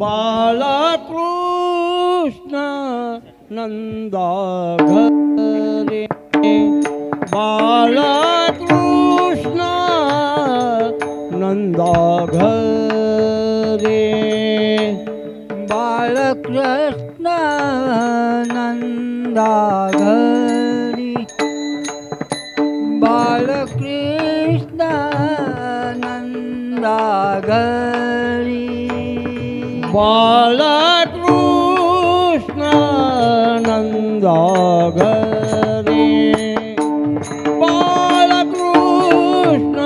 बाळकृष्ण नंदा घरे बाळकृष्ण नंदा घरे बाळकृष्ण नंदा घरी बाळकृष्ण नंदा घरी बाळकृष्ण नंदा घरे बाळकृष्ण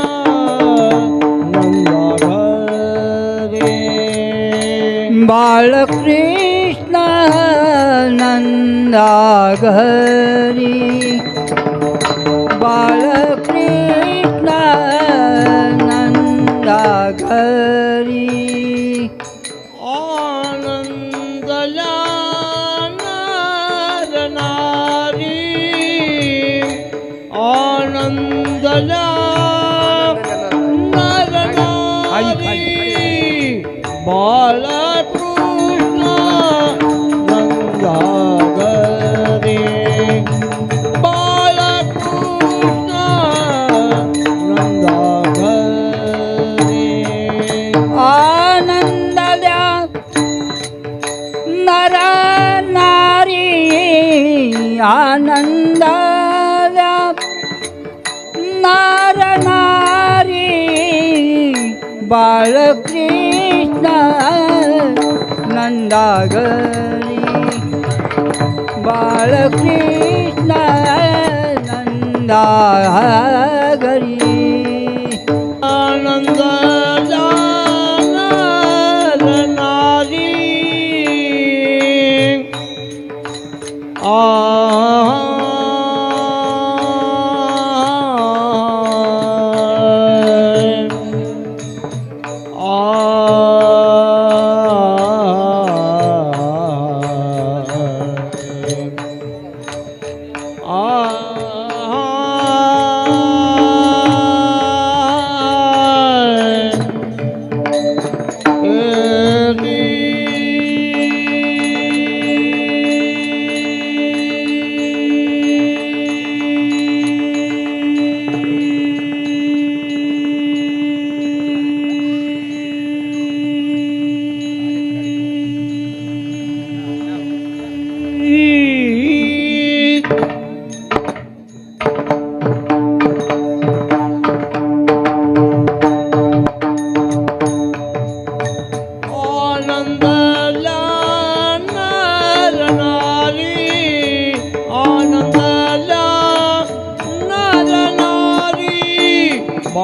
नंदा घरे बाळकृष्ण नंदा घरी बाळकृष्ण नंदा घरी आनंदल्या नारी बालकृष्ण नंदा घरे बालकृष्ण नर नारी आनंद बाळकृष्ण नंदागरी। बाळकृष्ण नंदागरी।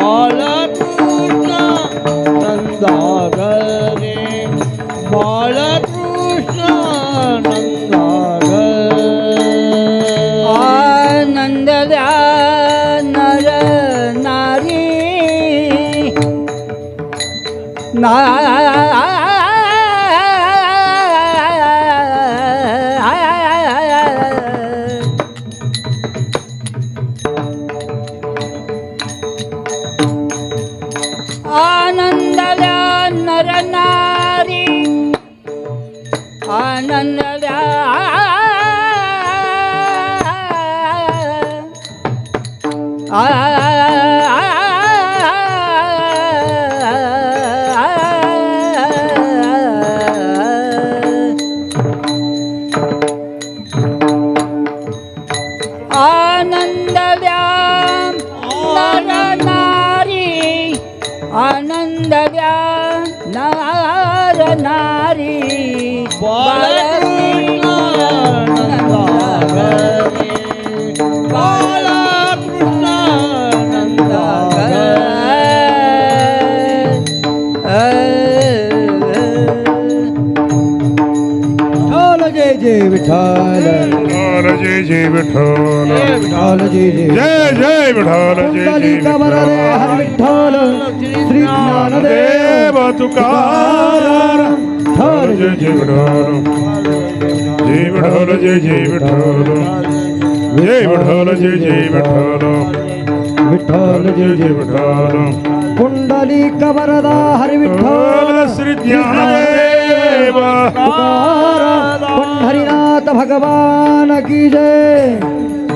ಬಾಳಪೂರ್ಣ ನಂದಾಗರೆ ಬಾಳಪೂರ್ಣ ನಂದಾಗ ಆನಂದದ ನರ ನಾರಿ ನಾ હરી આનંદ આ ನಾರಿ ಬಾಳ ਵਿਠਾਲ ਵਿਠਾਲ ਜੀ ਜੀ ਵਿਠਾਲ ਵਿਠਾਲ ਜੀ ਜੀ ਜੈ ਜੈ ਵਿਠਾਲ ਜੀ ਜੀ ਕਮਰ ਦੇ ਹਰ ਵਿਠਾਲ ਸ੍ਰੀ ਨਾਨਕ ਦੇਵ ਤੁਕਾਰ ਹਰ ਜੀ ਜੀ ਵਿਠਾਲ ਜੀ ਵਿਠਾਲ ਜੀ ਜੀ ਵਿਠਾਲ ਜੈ ਵਿਠਾਲ ਜੀ ਜੀ ਵਿਠਾਲ ਵਿਠਾਲ ਜੀ ਜੀ ਵਿਠਾਲ ಕುಂಡಲಿ ಕಬರದ ಹರಿವಿಠೋಲ ಶ್ರೀ ಧ್ಯಾನ ದೇವ भगवान की जय।